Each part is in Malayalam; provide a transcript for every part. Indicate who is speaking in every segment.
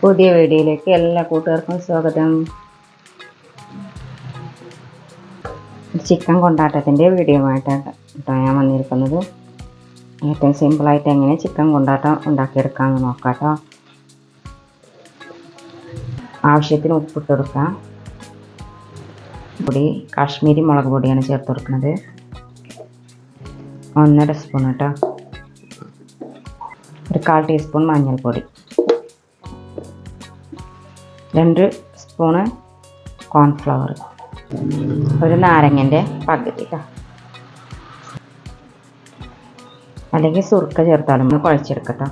Speaker 1: പുതിയ വീഡിയോയിലേക്ക് എല്ലാ കൂട്ടുകാർക്കും സ്വാഗതം. ചിക്കൻ കൊണ്ടാട്ടത്തിന്റെ വീഡിയോ ആയിട്ടാണ് ഞാൻ വന്നിരിക്കുന്നത്. ഏറ്റവും സിമ്പിളായിട്ട് എങ്ങനെ ചിക്കൻ കൊണ്ടാട്ടം ഉണ്ടാക്കിയെടുക്കാമെന്ന് നോക്കാം കേട്ടോ. ആവശ്യത്തിന് ഉപ്പിട്ട് കൊടുക്കാം. പൊടി കാശ്മീരി മുളക് പൊടിയാണ് ചേർത്ത് കൊടുക്കുന്നത്. ഒന്നര സ്പൂൺ കേട്ടോ. ഒരു കാൽ ടീസ്പൂൺ മഞ്ഞൾപ്പൊടി. രണ്ട് സ്പൂണ് കോൺഫ്ലവർ ഒരു നാരങ്ങന്റെ പകുതി അല്ലെങ്കിൽ സുർക്ക ചേർത്താലും ഒന്ന് കുഴച്ചെടുക്കട്ടോ.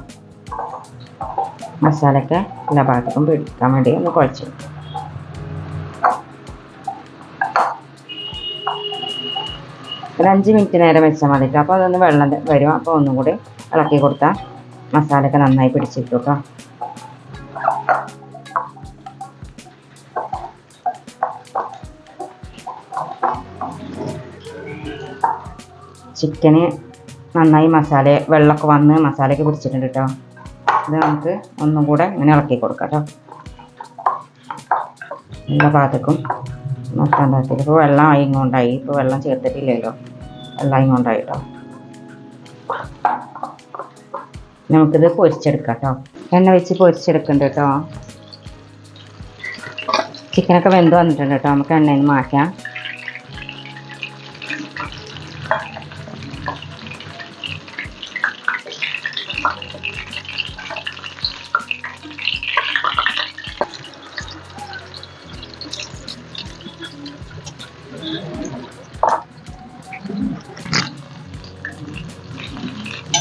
Speaker 1: മസാലയൊക്കെ എല്ലാ ഭാഗത്തും പിടിക്കാൻ വേണ്ടി ഒന്ന് കുഴച്ചെടുക്കും. ഒരു അഞ്ച് മിനിറ്റ് നേരം വെച്ചാൽ മതി അപ്പോൾ അതൊന്ന് വെള്ളം വരും. അപ്പോൾ ഒന്നും കൂടി ഇളക്കി കൊടുത്താൽ മസാലയൊക്കെ നന്നായി പിടിച്ചിട്ടു കേട്ടോ ചിക്കന് നന്നായി മസാല വെള്ളമൊക്കെ വന്ന് മസാലയൊക്കെ പിടിച്ചിട്ടുണ്ട് കേട്ടോ ഇത് നമുക്ക് ഒന്നും കൂടെ ഇങ്ങനെ ഇളക്കി കൊടുക്കാം കേട്ടോ എല്ലാ ഭാഗത്തേക്കും മൊത്തം ഭാഗത്തേക്ക്. ഇപ്പോൾ വെള്ളം ആയി കൊണ്ടായി ഇപ്പോൾ വെള്ളം ചേർത്തിട്ടില്ലല്ലോ. വെള്ളം ആയി കൊണ്ടായി കേട്ടോ നമുക്കിത് പൊരിച്ചെടുക്കാം കേട്ടോ എണ്ണ വെച്ച് പൊരിച്ചെടുക്കുന്നുണ്ട് കേട്ടോ ചിക്കനൊക്കെ വെന്ത് വന്നിട്ടുണ്ട് കേട്ടോ നമുക്ക് എണ്ണയിൽ നിന്ന്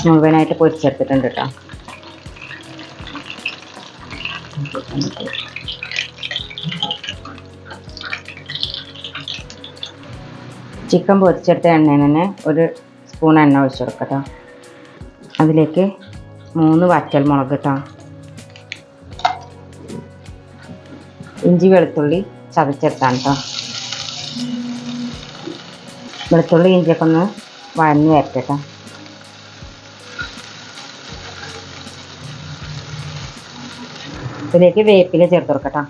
Speaker 1: മാറ്റാം മുഴുവനായിട്ട് പൊരിച്ചെടുത്തിട്ടുണ്ട് കേട്ടോ ചിക്കൻ പൊരിച്ചെടുത്ത എണ്ണയിൽ തന്നെ ഒരു സ്പൂൺ എണ്ണ ഒഴിച്ചു കൊടുക്കട്ടോ അതിലേക്ക് മൂന്ന് വറ്റൽ മുളക് കേട്ടോ ഇഞ്ചി വെളുത്തുള്ളി ചതച്ചെടുത്താണ് കേട്ടോ വെളുത്തുള്ളി ഇഞ്ചിയൊക്കെ ഒന്ന് വഴഞ്ഞ് വരട്ടെ കേട്ടോ ഇതിലേക്ക് വേപ്പില ചേർത്ത് കൊടുക്കട്ടോ.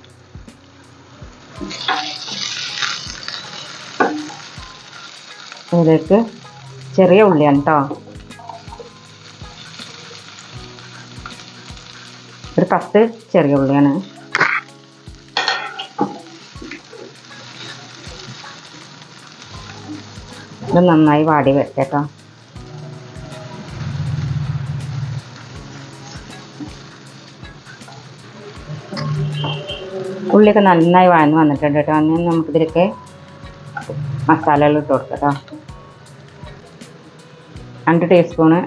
Speaker 1: ഇതിലേക്ക് ചെറിയ ഉള്ളിയാണ് കേട്ടോ ഒരു പത്ത് ചെറിയ ഉള്ളിയാണ്. ഇത് നന്നായി വാടി വരട്ടെ കേട്ടോ ഉള്ളിയൊക്കെ നന്നായി വഴന്ന് വന്നിട്ടുണ്ട് കേട്ടോ. അന്ന് നമുക്കിതിലൊക്കെ മസാലകൾ ഇട്ട് കൊടുക്കാം കേട്ടോ. രണ്ട് ടീസ്പൂണ്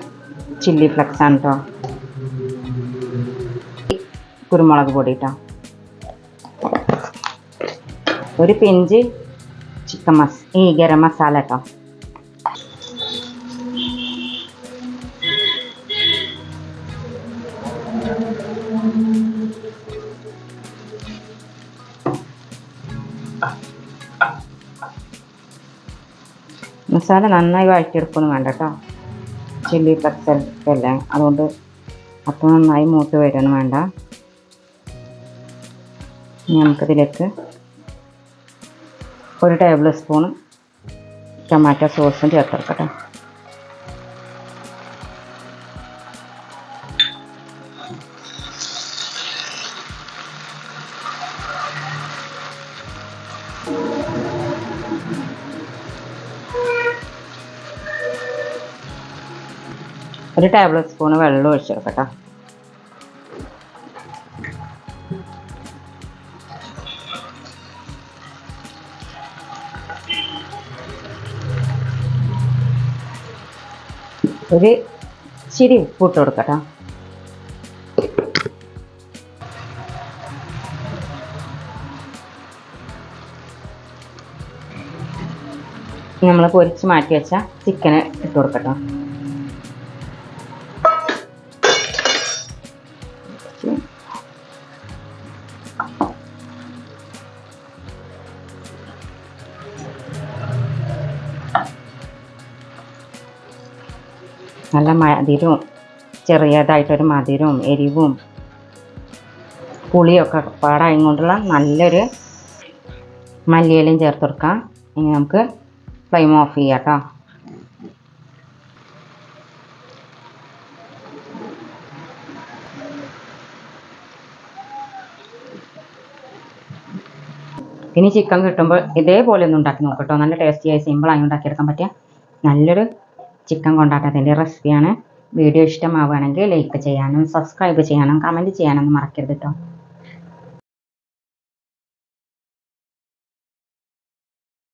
Speaker 1: ചില്ലി ഫ്ലക്സ് ആണ് കേട്ടോ. കുരുമുളക് പൊടി കേട്ടോ. ഒരു പിഞ്ച് ചിക്കൻ മസ് ഈ ഗരം മസാല കേട്ടോ. മസാല നന്നായി വഴറ്റിയെടുക്കൊന്നും വേണ്ട കേട്ടോ. ചില്ലി പച്ച അല്ലേ അതുകൊണ്ട് അപ്പം നന്നായി മൂത്ത് വരണം വേണ്ട. ഇനി നമുക്കതിലേക്ക് ഒരു ടേബിൾ സ്പൂൺ ടൊമാറ്റോ സോസും ചേർത്തെടുക്കട്ടെ ഒരു ടേബിൾ സ്പൂൺ വെള്ളം ഒഴിച്ചെടുക്കട്ടോ ഒരു ഇച്ചിരി ഉപ്പ് ഇട്ട് കൊടുക്കട്ടോ. നമ്മൾ പൊരിച്ച് മാറ്റി വെച്ച ചിക്കന് ഇട്ട് കൊടുക്കട്ടോ. നല്ല മധുരവും ചെറിയതായിട്ടൊരു മതിരും എരിവും പുളിയൊക്കെ പാടായും കൊണ്ടുള്ള നല്ലൊരു മല്ലിയിലയും ചേർത്ത് കൊടുക്കാം. ഇനി നമുക്ക് ഫ്ലെയിം ഓഫ് ചെയ്യാം കേട്ടോ ഇനി ചിക്കൻ കിട്ടുമ്പോൾ ഇതേപോലെ ഒന്ന് ഉണ്ടാക്കി നോക്കട്ടോ നല്ല ടേസ്റ്റിയായി സിമ്പിളായി ഉണ്ടാക്കിയെടുക്കാൻ പറ്റിയ നല്ലൊരു ചിക്കൻ കൊണ്ടാട്ടത്തിന്റെ റെസിപ്പിയാണ്. വീഡിയോ ഇഷ്ടമാവുകയാണെങ്കിൽ ലൈക്ക് ചെയ്യാനും സബ്സ്ക്രൈബ് ചെയ്യാനും കമന്റ് ചെയ്യാനൊന്നും മറക്കരുത് കേട്ടോ